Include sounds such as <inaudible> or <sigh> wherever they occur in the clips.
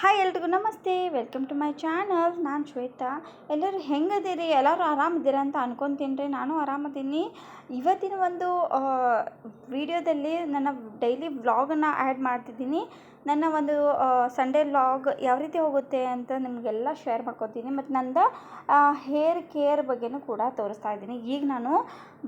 Hi ಎಲ್ರಿಗೂ ನಮಸ್ತೆ welcome to my channel ನಾನು ಶ್ವೇತಾ. ಎಲ್ಲರೂ ಹೆಂಗದಿರಿ? ಎಲ್ಲರೂ ಆರಾಮಿದ್ದೀರಾ ಅಂತ ಅನ್ಕೊತೀನಿ ರೀ. ನಾನು ಆರಾಮದೀನಿ. ಇವತ್ತಿನ ಒಂದು ವಿಡಿಯೋದಲ್ಲಿ ನನ್ನ ಡೈಲಿ ವ್ಲಾಗನ್ನು ಆ್ಯಡ್ ಮಾಡ್ತಿದ್ದೀನಿ. ನನ್ನ ಒಂದು ಸಂಡೇ ಲಾಗ್ ಯಾವ ರೀತಿ ಹೋಗುತ್ತೆ ಅಂತ ನಿಮಗೆಲ್ಲ ಶೇರ್ ಮಾಡ್ಕೊತೀನಿ. ಮತ್ತು ನಂದು ಹೇರ್ ಕೇರ್ ಬಗ್ಗೆಯೂ ಕೂಡ ತೋರಿಸ್ತಾ ಇದ್ದೀನಿ. ಈಗ ನಾನು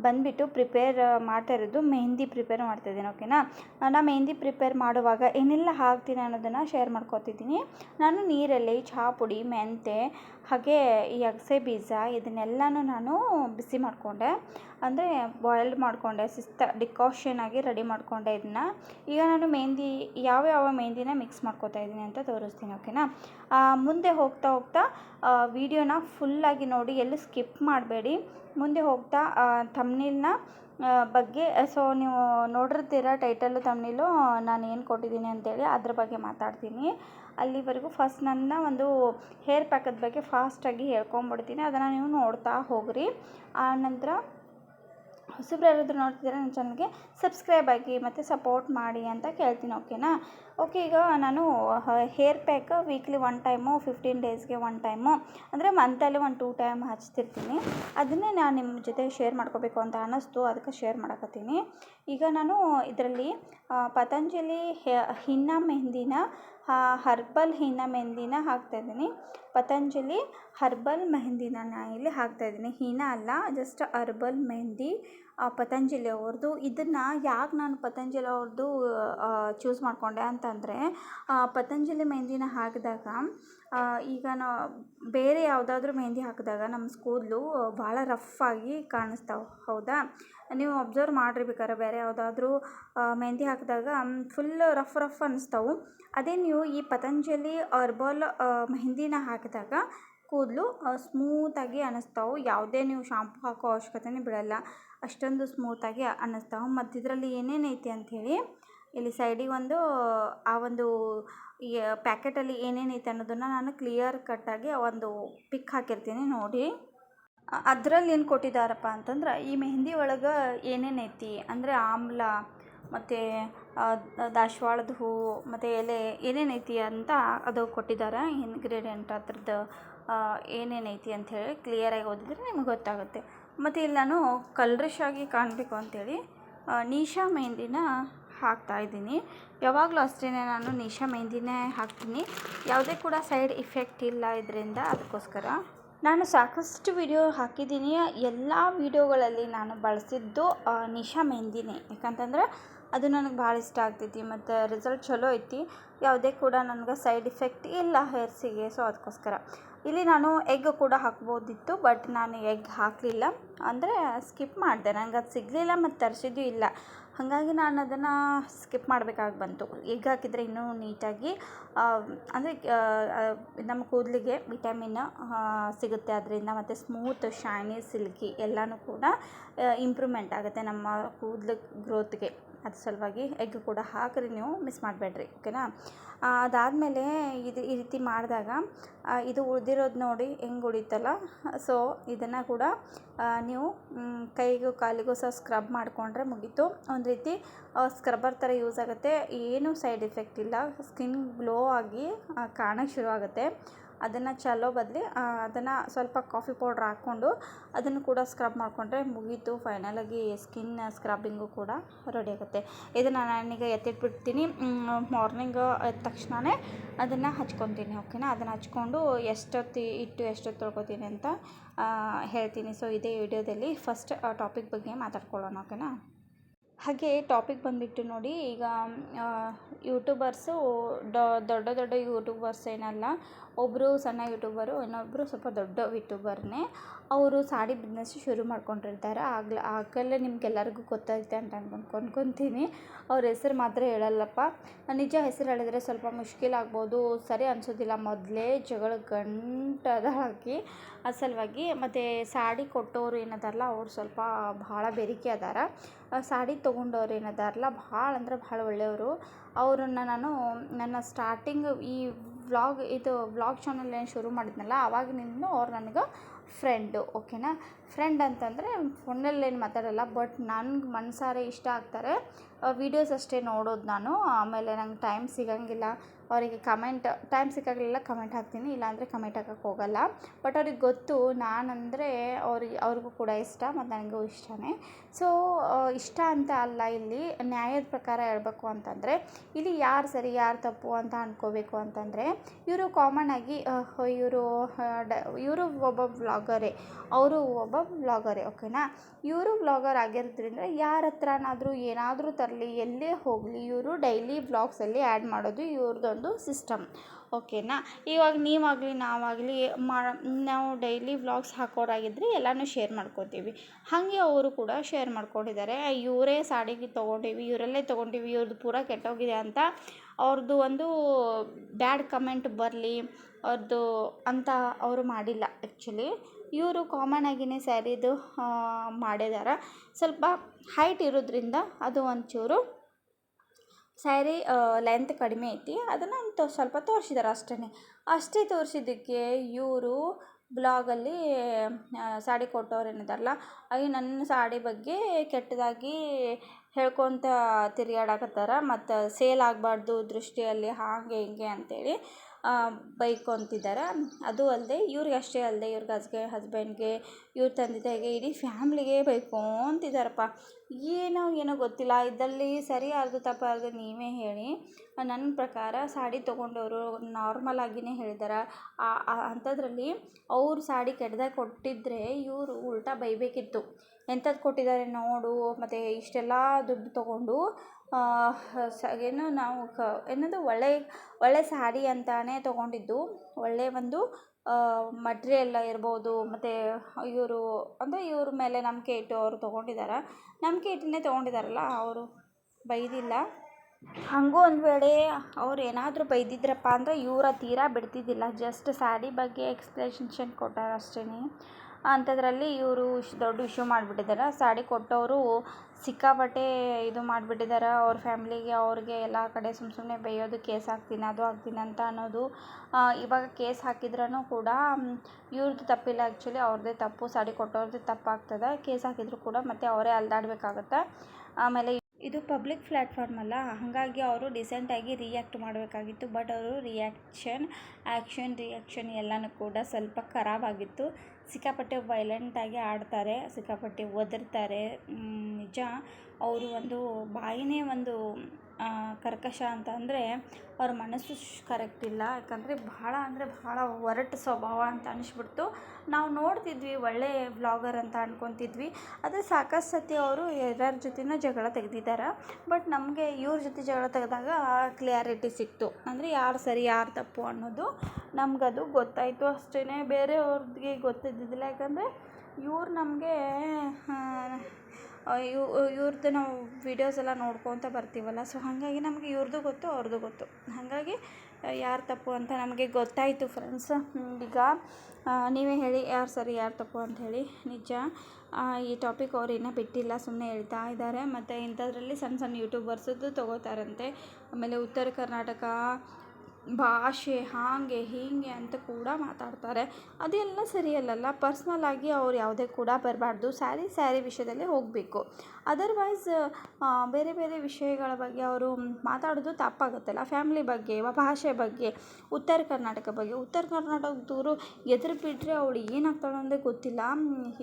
ಬಂದುಬಿಟ್ಟು ಪ್ರಿಪೇರ್ ಮಾಡ್ತಾ ಇರೋದು ಮೆಹಂದಿ ಪ್ರಿಪೇರ್ ಮಾಡ್ತಾ ಇದ್ದೀನಿ ಓಕೆನಾ ನಾನು ಮೆಹೆಂದಿ ಪ್ರಿಪೇರ್ ಮಾಡುವಾಗ ಏನೆಲ್ಲ ಹಾಕ್ತೀನಿ ಅನ್ನೋದನ್ನು ಶೇರ್ ಮಾಡ್ಕೊತಿದ್ದೀನಿ. ನಾನು ನೀರಲ್ಲಿ ಚಹಾ ಪುಡಿ, ಮೆಂತೆ, ಹಾಗೆ ಈ ಅಗಸೆ ಬೀಜ ಇದನ್ನೆಲ್ಲನೂ ನಾನು ಬಿಸಿ ಮಾಡಿಕೊಂಡೆ. ಅಂದರೆ ಬಾಯ್ಲ್ಡ್ ಮಾಡಿಕೊಂಡೆ, ಸಿಸ್ತ ಡಿಕಾಷನ್ ಆಗಿ ರೆಡಿ ಮಾಡಿಕೊಂಡೆ ಇದನ್ನ. ಈಗ ನಾನು ಮೆಹೆಂದಿ ಯಾವ ಯಾವ ಮೆಹಂದಿನ ಮಿಕ್ಸ್ ಮಾಡ್ಕೊತಾ ಇದ್ದೀನಿ ಅಂತ ತೋರಿಸ್ತೀನಿ ಓಕೆನಾ ಮುಂದೆ ಹೋಗ್ತಾ ಹೋಗ್ತಾ ವಿಡಿಯೋನ ಫುಲ್ಲಾಗಿ ನೋಡಿ, ಎಲ್ಲೂ ಸ್ಕಿಪ್ ಮಾಡಬೇಡಿ. ಮುಂದೆ ಹೋಗ್ತಾ ತಮ್ನಿಲ್ನ ಬಗ್ಗೆ ಸೊ ನೀವು ನೋಡಿರ್ತೀರ ಟೈಟಲ್ಲು ತಮ್ನಿಲು ನಾನು ಏನು ಕೊಟ್ಟಿದ್ದೀನಿ ಅಂತೇಳಿ, ಅದ್ರ ಬಗ್ಗೆ ಮಾತಾಡ್ತೀನಿ. ಅಲ್ಲಿವರೆಗೂ ಫಸ್ಟ್ ನನ್ನ ಒಂದು ಹೇರ್ ಪ್ಯಾಕದ ಬಗ್ಗೆ ಫಾಸ್ಟಾಗಿ ಹೇಳ್ಕೊಂಬಿಡ್ತೀನಿ, ಅದನ್ನು ನೀವು ನೋಡ್ತಾ ಹೋಗ್ರಿ. ಆ, ನಂತರ ಹೊಸಬ್ರು ಯಾರಾದರೂ ನೋಡ್ತಿದ್ದೀರಾ ನನ್ನ ಚಾನಲ್ಗೆ ಸಬ್ಸ್ಕ್ರೈಬ್ ಆಗಿ ಮತ್ತು ಸಪೋರ್ಟ್ ಮಾಡಿ ಅಂತ ಕೇಳ್ತೀನಿ ಓಕೆನಾ ಓಕೆ ಈಗ ನಾನು hair pack weekly one time fifteen ಡೇಸ್ಗೆ ಒನ್ ಟೈಮು ಅಂದರೆ ಮಂತಲ್ಲಿ ಒಂದು ಟೂ ಟೈಮ್ ಹಚ್ತಿರ್ತೀನಿ. ಅದನ್ನೇ ನಾನು ನಿಮ್ಮ ಜೊತೆ ಶೇರ್ ಮಾಡ್ಕೋಬೇಕು ಅಂತ ಅನ್ನಿಸ್ತು, ಅದಕ್ಕೆ ಶೇರ್ ಮಾಡಕತ್ತೀನಿ. ಈಗ ನಾನು ಇದರಲ್ಲಿ ಪತಂಜಲಿ ಹಿನ್ನ ಮೆಹಂದಿನ ಹರ್ಬಲ್ ಹಿನ್ನ ಮೆಹಂದಿನ ಹಾಕ್ತಾಯಿದ್ದೀನಿ ಪತಂಜಲಿ ಹರ್ಬಲ್ ಮೆಹಂದಿನ ನಾನು ಇಲ್ಲಿ ಹಾಕ್ತಾಯಿದ್ದೀನಿ ಹೀನ ಅಲ್ಲ ಜಸ್ಟ್ ಹರ್ಬಲ್ ಮೆಹಂದಿ ಪತಂಜಲಿ ಅವ್ರದ್ದು. ಇದನ್ನು ಯಾಕೆ ನಾನು ಪತಂಜಲಿ ಅವ್ರದ್ದು ಚೂಸ್ ಮಾಡಿಕೊಂಡೆ ಅಂತಂದರೆ ಪತಂಜಲಿ ಮೆಹೆಂದಿನ ಹಾಕಿದಾಗ ಈಗ ನಾ ಬೇರೆ ಯಾವುದಾದ್ರೂ ಮೆಹೆಂದಿ ಹಾಕಿದಾಗ ನಮ್ಮ ಕೂದಲು ಭಾಳ ರಫ್ಫಾಗಿ ಕಾಣಿಸ್ತಾವೆ. ಹೌದಾ? ನೀವು ಅಬ್ಸರ್ವ್ ಮಾಡಿರಿ ಬೇಕಾರೆ ಬೇರೆ ಯಾವುದಾದ್ರೂ ಮೆಹೆಂದಿ ಹಾಕಿದಾಗ ಫುಲ್ ರಫ್ ರಫ್ ಅನ್ನಿಸ್ತಾವೆ ಅದೇ ನೀವು ಈ ಪತಂಜಲಿ ಅರ್ಬಲ್ ಮೆಹೆಂದಿನ ಹಾಕಿದಾಗ ಕೂದಲು ಸ್ಮೂತಾಗಿ ಅನ್ನಿಸ್ತಾವೆ ಯಾವುದೇ ನೀವು ಶಾಂಪು ಹಾಕೋ ಅವಶ್ಯಕತೆನೇ ಬೀಳಲ್ಲ ಅಷ್ಟೊಂದು ಸ್ಮೂತಾಗಿ ಅನ್ನಿಸ್ತಾವೆ ಮತ್ತು ಇದರಲ್ಲಿ ಐತಿ ಅಂಥೇಳಿ ಇಲ್ಲಿ ಸೈಡಿಗೆ ಒಂದು, ಆ ಒಂದು ಪ್ಯಾಕೆಟಲ್ಲಿ ಏನೇನು ಐತೆ ಅನ್ನೋದನ್ನು ನಾನು ಕ್ಲಿಯರ್ ಕಟ್ಟಾಗಿ ಒಂದು ಪಿಕ್ ಹಾಕಿರ್ತೀನಿ ನೋಡಿ. ಅದರಲ್ಲಿ ಏನು ಕೊಟ್ಟಿದ್ದಾರಪ್ಪ ಅಂತಂದ್ರೆ, ಈ ಮೆಹಂದಿ ಒಳಗೆ ಐತಿ? ಅಂದರೆ ಆಮ್ಲ, ಮತ್ತು ದಾಶವಾಳದ ಹೂವು ಮತ್ತು ಎಲೆ ಐತಿ ಅಂತ ಅದು ಕೊಟ್ಟಿದ್ದಾರೆ ಇನ್ಗ್ರೀಡಿಯೆಂಟ್ ಅದ್ರದ್ದು ಏನೇನು ಐತಿ ಅಂಥೇಳಿ ಕ್ಲಿಯರಾಗಿ ಓದಿದ್ರೆ ನಿಮ್ಗೆ ಗೊತ್ತಾಗುತ್ತೆ. ಮತ್ತು ಇಲ್ಲಿ ನಾನು ಕಲ್ರಿಶ್ ಆಗಿ ಕಾಣಬೇಕು ಅಂಥೇಳಿ ನೀಶಾ ಮೆಹಂದಿನ ಹಾಕ್ತಾಯಿದ್ದೀನಿ ಯಾವಾಗಲೂ ಅಷ್ಟೇ ನಾನು ನಿಶಾ ಮೆಹಂದಿನೇ ಹಾಕ್ತೀನಿ. ಯಾವುದೇ ಕೂಡ ಸೈಡ್ ಇಫೆಕ್ಟ್ ಇಲ್ಲ ಇದರಿಂದ ಅದಕ್ಕೋಸ್ಕರ. ನಾನು ಸಾಕಷ್ಟು ವಿಡಿಯೋ ಹಾಕಿದ್ದೀನಿ. ಎಲ್ಲ ವೀಡಿಯೋಗಳಲ್ಲಿ ನಾನು ಬಳಸಿದ್ದು ನಿಶಾ ಮೆಹಂದಿನೇ. ಯಾಕಂತಂದ್ರೆ ಅದು ನನಗೆ ಭಾಳ ಇಷ್ಟ ಆಗ್ತೈತಿ ಮತ್ತು ರಿಸಲ್ಟ್ ಚಲೋ ಐತಿ. ಯಾವುದೇ ಕೂಡ ನನಗೆ ಸೈಡ್ ಇಫೆಕ್ಟ್ ಇಲ್ಲ ಹೇರ್ಸಿಗೆ ಸೊ ಅದಕ್ಕೋಸ್ಕರ ಇಲ್ಲಿ ನಾನು ಎಗ್ ಕೂಡ ಹಾಕ್ಬೋದಿತ್ತು ಬಟ್ ನಾನು ಎಗ್ ಹಾಕಲಿಲ್ಲ. ಅಂದರೆ ಸ್ಕಿಪ್ ಮಾಡಿದೆ. ನನಗೆ ಅದು ಸಿಗಲಿಲ್ಲ ಮತ್ತು ತರಿಸಿದ್ದು ಇಲ್ಲ. ಹಾಗಾಗಿ ನಾನು ಅದನ್ನು ಸ್ಕಿಪ್ ಮಾಡಬೇಕಾಗಿ ಬಂತು. ಈಗ ಹಾಕಿದರೆ ಇನ್ನೂ ನೀಟಾಗಿ ಅಂದರೆ ನಮ್ಮ ಕೂದಲಿಗೆ ವಿಟಮಿನ್ ಸಿಗುತ್ತೆ. ಅದರಿಂದ ಮತ್ತು ಸ್ಮೂತ್ ಶೈನಿ ಸಿಲ್ಕಿ ಎಲ್ಲನೂ ಕೂಡ ಇಂಪ್ರೂವ್ಮೆಂಟ್ ಆಗುತ್ತೆ ನಮ್ಮ ಕೂದಲು ಗ್ರೋತ್ಗೆ ಅದ್ರ ಸಲುವಾಗಿ ಎಗ್ ಕೂಡ ಹಾಕಿರಿ ನೀವು ಮಿಸ್ ಮಾಡಬೇಡ್ರಿ ಓಕೆನಾ ಅದಾದಮೇಲೆ ಇದು ಈ ರೀತಿ ಮಾಡಿದಾಗ ಇದು ಉಳಿದಿರೋದು ನೋಡಿ ಹೆಂಗೆ ಉಳಿತಲ್ಲ? ಸೊ ಇದನ್ನು ಕೂಡ ನೀವು ಕೈಗೂ ಕಾಲಿಗೂ ಸಹ ಸ್ಕ್ರಬ್ ಮಾಡಿಕೊಂಡ್ರೆ ಮುಗೀತು. ಒಂದು ರೀತಿ ಸ್ಕ್ರಬ್ಬರ್ ಥರ ಯೂಸ್ ಆಗುತ್ತೆ. ಏನೂ ಸೈಡ್ ಎಫೆಕ್ಟ್ ಇಲ್ಲ. ಸ್ಕಿನ್ ಗ್ಲೋ ಆಗಿ ಕಾಣಕ್ಕೆ ಶುರು ಆಗುತ್ತೆ ಅದನ್ನು ಚಲೋ ಬದಲಿ ಅದನ್ನು ಸ್ವಲ್ಪ ಕಾಫಿ ಪೌಡ್ರ್ ಹಾಕ್ಕೊಂಡು ಅದನ್ನು ಕೂಡ ಸ್ಕ್ರಬ್ ಮಾಡಿಕೊಂಡ್ರೆ ಮುಗೀತು. ಫೈನಲಾಗಿ ಸ್ಕಿನ್ ಸ್ಕ್ರಬ್ಬಿಂಗು ಕೂಡ ರೆಡಿ ಆಗುತ್ತೆ. ಇದನ್ನು ನಾನೀಗ ಎತ್ತಿಟ್ಬಿಡ್ತೀನಿ. ಮಾರ್ನಿಂಗ್ ಎದ್ದ ತಕ್ಷಣವೇ ಅದನ್ನು ಹಚ್ಕೊತೀನಿ ಓಕೆನಾ ಅದನ್ನು ಹಚ್ಕೊಂಡು ಎಷ್ಟೊತ್ತು ಇಟ್ಟು ಎಷ್ಟೊತ್ತು ತೊಳ್ಕೊತೀನಿ ಅಂತ ಹೇಳ್ತೀನಿ. ಸೊ ಇದೇ ವಿಡಿಯೋದಲ್ಲಿ ಫಸ್ಟ್ ಟಾಪಿಕ್ ಬಗ್ಗೆ ಮಾತಾಡ್ಕೊಳ್ಳೋಣ ಓಕೆನಾ ಹಾಗೆ ಟಾಪಿಕ್ ಬಂದುಬಿಟ್ಟು ನೋಡಿ, ಈಗ ಯೂಟ್ಯೂಬರ್ಸು ದೊಡ್ಡ ದೊಡ್ಡ ಯೂಟ್ಯೂಬರ್ಸ್ ಏನಲ್ಲ ಒಬ್ಬರು ಸಣ್ಣ ಯೂಟ್ಯೂಬರು ಇನ್ನೊಬ್ಬರು ಸ್ವಲ್ಪ ದೊಡ್ಡ ಯೂಟ್ಯೂಬರ್ನೇ ಅವರು ಸಾಡಿ ಬಿಸ್ನೆಸ್ ಶುರು ಮಾಡ್ಕೊಂಡಿರ್ತಾರೆ. ಆಗಲೇ ಆಗಲೇ ನಿಮ್ಗೆಲ್ಲರಿಗೂ ಗೊತ್ತೈತೆ ಅಂತ ಅನ್ಕೊಂಡು ಕೊಂಡ್ಕೊತೀನಿ ಅವ್ರ ಹೆಸ್ರು ಮಾತ್ರ ಹೇಳಲ್ಲಪ್ಪ. ನಿಜ ಹೆಸರು ಹೇಳಿದ್ರೆ ಸ್ವಲ್ಪ ಮುಷ್ಕಿಲ್ ಆಗ್ಬೋದು. ಸರಿ ಅನಿಸೋದಿಲ್ಲ. ಮೊದಲೇ ಜಗಳ ಗಂಟದ ಹಾಕಿ ಆ ಸಲುವಾಗಿ ಮತ್ತು ಸಾಡಿ ಕೊಟ್ಟೋರು ಏನದಾರಲ್ಲ, ಅವ್ರು ಸ್ವಲ್ಪ ಭಾಳ ಬೆರಿಕೆ ಅದಾರ. ಸಾಡಿ ತೊಗೊಂಡವ್ರು ಏನದಾರಲ್ಲ, ಭಾಳ ಅಂದ್ರೆ ಭಾಳ ಒಳ್ಳೆಯವರು. ಅವ್ರನ್ನ ನಾನು ನನ್ನ ಸ್ಟಾರ್ಟಿಂಗ್ ಈ ವ್ಲಾಗ್ ಇದು ವ್ಲಾಗ್ ಚಾನಲ್ ಏನು ಶುರು ಮಾಡಿದ್ನಲ್ಲ ಆವಾಗಿನಿಂದ ಅವ್ರು ನನಗೆ ಫ್ರೆಂಡು ಓಕೆನಾ ಫ್ರೆಂಡ್ ಅಂತಂದರೆ ಫೋನಲ್ಲಿ ಏನು ಮಾತಾಡಲ್ಲ ಬಟ್ ನನ್ಗೆ ಮನಸಾರೆ ಇಷ್ಟ ಆಗ್ತಾರೆ. ವೀಡಿಯೋಸ್ ಅಷ್ಟೇ ನೋಡೋದು ನಾನು. ಆಮೇಲೆ ನಂಗೆ ಟೈಮ್ ಸಿಗಂಗಿಲ್ಲ. ಅವರಿಗೆ ಕಮೆಂಟ್, ಟೈಮ್ ಸಿಕ್ಕಾಗಲೆಲ್ಲ ಕಮೆಂಟ್ ಹಾಕ್ತೀನಿ, ಇಲ್ಲಾಂದರೆ ಕಮೆಂಟ್ ಹಾಕಕ್ಕೆ ಹೋಗಲ್ಲ. ಬಟ್ ಅವ್ರಿಗೆ ಗೊತ್ತು, ನಾನಂದರೆ ಅವ್ರಿಗೆ ಅವ್ರಿಗೂ ಕೂಡ ಇಷ್ಟ ಮತ್ತು ನನಗೂ ಇಷ್ಟನೇ. ಸೊ ಇಷ್ಟ ಅಂತ ಅಲ್ಲ ಇಲ್ಲಿ. ನ್ಯಾಯದ ಪ್ರಕಾರ ಹೇಳಬೇಕು ಅಂತಂದರೆ, ಇಲ್ಲಿ ಯಾರು ಸರಿ, ಯಾರು ತಪ್ಪು ಅಂತ ಅಂದ್ಕೋಬೇಕು ಅಂತಂದರೆ, ಇವರು ಕಾಮನ್ ಆಗಿ ಇವರು ಇವರು ಒಬ್ಬ ವ್ಲಾಗರೇ ಅವರು ಒಬ್ಬ ವ್ಲಾಗರೇ ಓಕೆನಾ ಇವರು ವ್ಲಾಗರ್ ಆಗಿರೋದ್ರಿಂದ ಯಾರ ಹತ್ರನಾದರೂ ಏನಾದರೂ ತರಲಿ, ಎಲ್ಲೇ ಹೋಗಲಿ, ಇವರು ಡೈಲಿ ವ್ಲಾಗ್ಸಲ್ಲಿ ಆ್ಯಡ್ ಮಾಡೋದು ಇವ್ರದ್ದೊಂದು ಸಿಸ್ಟಮ್. ಓಕೆನಾ? ಇವಾಗ ನೀವಾಗಲಿ, ನಾವಾಗಲಿ ಮಾ, ನಾವು ಡೈಲಿ ವ್ಲಾಗ್ಸ್ ಹಾಕೋರಾಗಿದ್ದರೆ ಎಲ್ಲನೂ ಶೇರ್ ಮಾಡ್ಕೋತೀವಿ. ಹಾಗೆ ಅವರು ಕೂಡ ಶೇರ್ ಮಾಡ್ಕೊಂಡಿದ್ದಾರೆ. ಇವರೇ ಸಾಡಿಗೆ ತೊಗೊಂಡೀವಿ, ಇವರಲ್ಲೇ ತೊಗೊಂಡೀವಿ ಇವ್ರದ್ದು ಪೂರ ಕೆಟ್ಟೋಗಿದೆ ಅಂತ ಅವ್ರದ್ದು ಒಂದು ಬ್ಯಾಡ್ ಕಮೆಂಟ್ ಬರಲಿ ಅವ್ರದ್ದು ಅಂತ ಅವರು ಮಾಡಿಲ್ಲ ಆ್ಯಕ್ಚುಲಿ ಇವರು ಕಾಮನ್ ಆಗಿನೇ ಸ್ಯಾರಿದು ಮಾಡಿದ್ದಾರೆ ಸ್ವಲ್ಪ ಹೈಟ್ ಇರೋದ್ರಿಂದ ಅದು ಒಂಚೂರು ಸ್ಯಾರಿ ಲೆಂತ್ ಕಡಿಮೆ ಐತಿ, ಅದನ್ನು ತೋ, ಸ್ವಲ್ಪ ತೋರಿಸಿದಾರೆ ಅಷ್ಟೇ ಅಷ್ಟೇ ತೋರಿಸಿದ್ದಕ್ಕೆ ಇವರು ಬ್ಲಾಗಲ್ಲಿ ಸಾಡಿ ಕೊಟ್ಟವ್ರು ಏನಿದಾರಲ್ಲ, ಅಯ್ಯೋ ನನ್ನ ಸಾಡಿ ಬಗ್ಗೆ ಕೆಟ್ಟದಾಗಿ ಹೇಳ್ಕೊತ ತಿರ್ಗಾಡಕತ್ತಾರ ಮತ್ತು ಸೇಲ್ ಆಗಬಾರ್ದು ದೃಷ್ಟಿಯಲ್ಲಿ ಹಾಗೆ ಹೀಗೆ ಅಂತೇಳಿ. ಬೈಕೊತಿದ್ದಾರೆ ಅದು ಅಲ್ಲದೆ ಇವ್ರಿಗೆ ಅಷ್ಟೇ ಅಲ್ಲದೆ ಇವ್ರ ಹಸ್ಗೆ ಹಸ್ಬೆಂಡ್ಗೆ ಇವ್ರ ತಂದೆ ತಾಯಿಗೆ, ಇಡೀ ಫ್ಯಾಮ್ಲಿಗೆ ಬೈಕೊತಿದ್ದಾರಪ್ಪ ಏನೋ ಏನೋ ಗೊತ್ತಿಲ್ಲ. ಇದರಲ್ಲಿ ಸರಿ ಯಾರ್ದು ತಪ್ಪು ನೀವೇ ಹೇಳಿ. ನನ್ನ ಪ್ರಕಾರ ಸಾಡಿ ತೊಗೊಂಡವರು ನಾರ್ಮಲ್ ಆಗಿನೇ ಆ ಅಂಥದ್ರಲ್ಲಿ ಅವ್ರು ಸಾಡಿ ಕೆಟ್ಟದಾಗಿ ಕೊಟ್ಟಿದ್ದರೆ ಇವರು ಉಲ್ಟಾ ಬೈಬೇಕಿತ್ತು. ಎಂಥದ್ದು ಕೊಟ್ಟಿದ್ದಾರೆ ನೋಡು, ಮತ್ತು ಇಷ್ಟೆಲ್ಲ ದುಡ್ಡು ತೊಗೊಂಡು ಸ, ಏನು ನಾವು ಕ, ಏನದು ಒಳ್ಳೆ ಒಳ್ಳೆ ಸ್ಯಾರಿ ಅಂತಲೇ ತೊಗೊಂಡಿದ್ದು. ಒಳ್ಳೆಯ ಒಂದು ಮಟ್ರಿಯಲ್ ಇರ್ಬೋದು, ಮತ್ತು ಇವರು, ಅಂದರೆ ಇವ್ರ ಮೇಲೆ ನಂಬಿಕೆ ಇಟ್ಟು ಅವರು ತೊಗೊಂಡಿದ್ದಾರೆ ನಂಬಿಕೆ ಇಟ್ಟೇ ತೊಗೊಂಡಿದ್ದಾರಲ್ಲ ಅವರು ಬೈದಿಲ್ಲ. ಹಾಗೂ ಒಂದು ವೇಳೆ ಅವ್ರು ಏನಾದರೂ ಬೈದಿದ್ರಪ್ಪ ಅಂದರೆ ಇವರ ತೀರಾ ಬಿಡ್ತಿದ್ದಿಲ್ಲ ಜಸ್ಟ್ ಸ್ಯಾರಿ ಬಗ್ಗೆ ಎಕ್ಸ್ಪ್ಲನೇಷನ್ ಕೊಟ್ಟಾರೆ ಅಷ್ಟೇ ಅಂಥದ್ರಲ್ಲಿ ಇವರು ಇಷ್ಟು ದೊಡ್ಡ ಇಶ್ಯೂ ಮಾಡಿಬಿಟ್ಟಿದ್ದಾರೆ ಸಾಡಿ ಕೊಟ್ಟವರು ಸಿಕ್ಕಾಪಟ್ಟೆ ಇದು ಮಾಡಿಬಿಟ್ಟಿದ್ದಾರೆ ಅವ್ರ ಫ್ಯಾಮ್ಲಿಗೆ ಅವ್ರಿಗೆ ಎಲ್ಲ ಕಡೆ ಸುಮ್ಮ ಸುಮ್ಮನೆ ಬೈಯೋದು ಕೇಸ್ ಹಾಕ್ತೀನಿ, ಅದು ಹಾಕ್ತೀನಿ ಅಂತ ಅನ್ನೋದು. ಇವಾಗ ಕೇಸ್ ಹಾಕಿದ್ರೂ ಕೂಡ ಇವ್ರದ್ದು ತಪ್ಪಿಲ್ಲ ಆ್ಯಕ್ಚುಲಿ ಅವ್ರದ್ದೇ ತಪ್ಪು, ಸಾಡಿ ಕೊಟ್ಟವ್ರದ್ದೇ ತಪ್ಪಾಗ್ತದೆ. ಕೇಸ್ ಹಾಕಿದರೂ ಕೂಡ ಮತ್ತೆ ಅವರೇ ಅಲ್ದಾಡಬೇಕಾಗತ್ತೆ. ಆಮೇಲೆ ಇದು ಪಬ್ಲಿಕ್ ಪ್ಲ್ಯಾಟ್ಫಾರ್ಮ್ ಅಲ್ಲ. ಹಾಗಾಗಿ ಅವರು ಡಿಸೆಂಟಾಗಿ ರಿಯಾಕ್ಟ್ ಮಾಡಬೇಕಾಗಿತ್ತು ಬಟ್ ಅವರು ರಿಯಾಕ್ಷನ್ ಆ್ಯಕ್ಷನ್ ರಿಯಾಕ್ಷನ್ ಎಲ್ಲನೂ ಕೂಡ ಸ್ವಲ್ಪ ಖರಾಬಾಗಿತ್ತು ಸಿಕ್ಕಾಪಟ್ಟೆ ವೈಲೆಂಟಾಗಿ ಆಡ್ತಾರೆ ಸಿಕ್ಕಾಪಟ್ಟೆ ಒದರ್ತಾರೆ. ನಿಜ. ಅವರು ಒಂದು ಬಾಯಿನೇ ಒಂದು ಕರ್ಕಶ ಅಂತ ಅಂದರೆ ಅವ್ರ ಮನಸ್ಸು ಕರೆಕ್ಟ್ ಇಲ್ಲ. ಯಾಕಂದರೆ ಭಾಳ ಅಂದರೆ ಭಾಳ ಒರಟು ಸ್ವಭಾವ ಅಂತ ಅನಿಸ್ಬಿಡ್ತು. ನಾವು ನೋಡ್ತಿದ್ವಿ ಒಳ್ಳೆಯ ವ್ಲಾಗರ್ ಅಂತ ಅಂದ್ಕೊತಿದ್ವಿ ಆದರೆ ಸಾಕಷ್ಟು ಸತಿ ಅವರು ಎಲ್ಲರ ಜೊತೆನೂ ಜಗಳ ತೆಗೆದಿದ್ದಾರೆ ಬಟ್ ನಮಗೆ ಇವ್ರ ಜೊತೆ ಜಗಳ ತೆಗೆದಾಗ ಕ್ಲಿಯಾರಿಟಿ ಸಿಕ್ತು. ಅಂದರೆ ಯಾರು ಸರಿ, ಯಾರು ತಪ್ಪು ಅನ್ನೋದು ನಮಗದು ಗೊತ್ತಾಯಿತು ಅಷ್ಟೇ ಬೇರೆಯವ್ರಿಗೆ ಗೊತ್ತಿದ್ದಿದ್ದಿಲ್ಲ. ಯಾಕಂದರೆ ಇವ್ರು ನಮಗೆ ಇವ್ ಇವ್ರದ್ದು ನಾವು ವೀಡಿಯೋಸ್ ಎಲ್ಲ ನೋಡ್ಕೊತ ಬರ್ತೀವಲ್ಲ ಸೊ ಹಾಗಾಗಿ ನಮಗೆ ಇವ್ರದ್ದು ಗೊತ್ತು ಅವ್ರದ್ದು ಗೊತ್ತು. ಹಾಗಾಗಿ ಯಾರು ತಪ್ಪು ಅಂತ ನಮಗೆ ಗೊತ್ತಾಯಿತು ಫ್ರೆಂಡ್ಸ್ ಈಗ ನೀವೇ ಹೇಳಿ, ಯಾರು ಸರಿ, ಯಾರು ತಪ್ಪು ಅಂತ ಹೇಳಿ. ನಿಜ ಈ ಟಾಪಿಕ್ ಅವ್ರು ಇನ್ನೂ ಬಿಟ್ಟಿಲ್ಲ ಸುಮ್ಮನೆ ಹೇಳ್ತಾ ಇದ್ದಾರೆ ಮತ್ತು ಇಂಥದ್ರಲ್ಲಿ ಸಣ್ಣ ಸಣ್ಣ ಯೂಟ್ಯೂಬರ್ಸದ್ದು ತೊಗೋತಾರಂತೆ. ಆಮೇಲೆ ಉತ್ತರ ಕರ್ನಾಟಕ ಭಾಷೆ ಹಾಗೆ ಹೀಗೆ ಅಂತ ಕೂಡ ಮಾತಾಡ್ತಾರೆ. ಅದೆಲ್ಲ ಸರಿಯಲ್ಲಲ್ಲ? ಪರ್ಸ್ನಲ್ಲಾಗಿ ಅವ್ರು ಯಾವುದೇ ಕೂಡ ಬರಬಾರ್ದು. ಸ್ಯಾರಿ ಸ್ಯಾರಿ ವಿಷಯದಲ್ಲೇ ಹೋಗಬೇಕು. ಅದರ್ವೈಸ್ ಬೇರೆ ಬೇರೆ ವಿಷಯಗಳ ಬಗ್ಗೆ ಅವರು ಮಾತಾಡೋದು ತಪ್ಪಾಗುತ್ತಲ್ಲ. ಫ್ಯಾಮ್ಲಿ ಬಗ್ಗೆ, ಭಾಷೆ ಬಗ್ಗೆ, ಉತ್ತರ ಕರ್ನಾಟಕ ಬಗ್ಗೆ. ಉತ್ತರ ಕರ್ನಾಟಕದವರು ಎದುರು ಬಿಟ್ಟರೆ ಅವಳು ಏನಾಗ್ತಾಳೆ ಅಂದರೆ ಗೊತ್ತಿಲ್ಲ.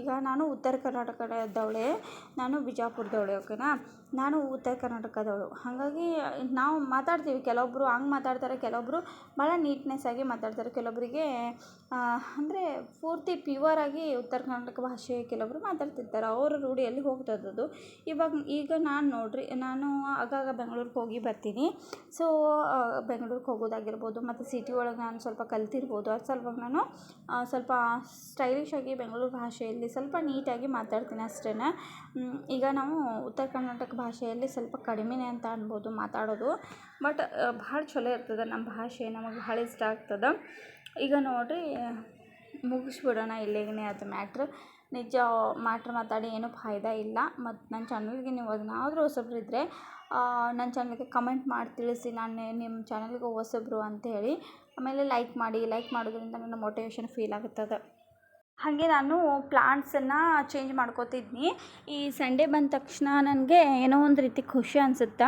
ಈಗ ನಾನು ಉತ್ತರ ಕರ್ನಾಟಕದವಳೆ. ನಾನು ಬಿಜಾಪುರದವಳೆ ಓಕೆನಾ ನಾನು ಉತ್ತರ ಕರ್ನಾಟಕದವಳು. ಹಾಗಾಗಿ ನಾವು ಮಾತಾಡ್ತೀವಿ. ಕೆಲವೊಬ್ಬರು ಹಂಗೆ ಮಾತಾಡ್ತಾರೆ ಕೆಲವೊಬ್ಬರು ಭಾಳ ನೀಟ್ನೆಸ್ಸಾಗಿ ಮಾತಾಡ್ತಾರೆ. ಕೆಲವೊಬ್ಬರಿಗೆ ಅಂದರೆ ಪೂರ್ತಿ ಪ್ಯೂವರಾಗಿ ಉತ್ತರ ಕರ್ನಾಟಕ ಭಾಷೆ ಕೆಲವೊಬ್ಬರು ಮಾತಾಡ್ತಿರ್ತಾರೆ. ಅವರ ರೂಢಿಯಲ್ಲಿ ಹೋಗ್ತದದು? ಇವಾಗ ಈಗ ನಾನು ನೋಡಿರಿ, ನಾನು ಆಗಾಗ ಬೆಂಗ್ಳೂರಿಗೆ ಹೋಗಿ ಬರ್ತೀನಿ. ಸೊ ಬೆಂಗ್ಳೂರಿಗೆ ಹೋಗೋದಾಗಿರ್ಬೋದು, ಮತ್ತು ಸಿಟಿ ಒಳಗೆ ನಾನು ಸ್ವಲ್ಪ ಕಲ್ತಿರ್ಬೋದು. ಅದು ಸಲುವಾಗಿ ನಾನು ಸ್ವಲ್ಪ ಸ್ಟೈಲಿಶ್ ಆಗಿ ಬೆಂಗಳೂರು ಭಾಷೆಯಲ್ಲಿ ಸ್ವಲ್ಪ ನೀಟಾಗಿ ಮಾತಾಡ್ತೀನಿ ಅಷ್ಟೇ ಈಗ ನಾವು ಉತ್ತರ ಕರ್ನಾಟಕ ಭಾಷೆಯಲ್ಲಿ ಸ್ವಲ್ಪ ಕಡಿಮೆನೇ ಅಂತ ಅನ್ಬೋದು ಮಾತಾಡೋದು. ಬಟ್ ಭಾಳ ಚಲೋ ಇರ್ತದೆ ನಮ್ಮ ಭಾಷೆ, ನಮಗೆ ಭಾಳ ಇಷ್ಟ ಆಗ್ತದೆ. ಈಗ ನೋಡಿರಿ, ಮುಗಿಸ್ಬಿಡೋಣ ಇಲ್ಲಿಗೆ ಅದು ಮ್ಯಾಟ್ರ್ ನಿಜ ಮ್ಯಾಟ್ರ್ ಮಾತಾಡಿ ಏನೂ ಫಾಯ್ದಾ ಇಲ್ಲ. ಮತ್ತು ನನ್ನ ಚಾನಲ್ಗೆ ನೀವು ಅದನ್ನಾದರೂ ಹೊಸಬ್ರು ಇದ್ದರೆ ನನ್ನ ಚಾನಲ್ಗೆ ಕಮೆಂಟ್ ಮಾಡಿ ತಿಳಿಸಿ. ನಾನು ನಿಮ್ಮ ಚಾನಲ್ಗೆ ಹೊಸಬ್ರು ಅಂತೇಳಿ. ಆಮೇಲೆ ಲೈಕ್ ಮಾಡಿ ಲೈಕ್ ಮಾಡೋದ್ರಿಂದ ನನ್ನ ಮೋಟಿವೇಶನ್ ಫೀಲ್ ಆಗುತ್ತದೆ. ಹಾಗೆ ನಾನು ಪ್ಲಾಂಟ್ಸನ್ನು ಚೇಂಜ್ ಮಾಡ್ಕೋತಿದ್ನಿ. ಈ ಸಂಡೇ ಬಂದ ತಕ್ಷಣ ನನಗೆ ಏನೋ ಒಂದು ರೀತಿ ಖುಷಿ ಅನ್ಸುತ್ತೆ?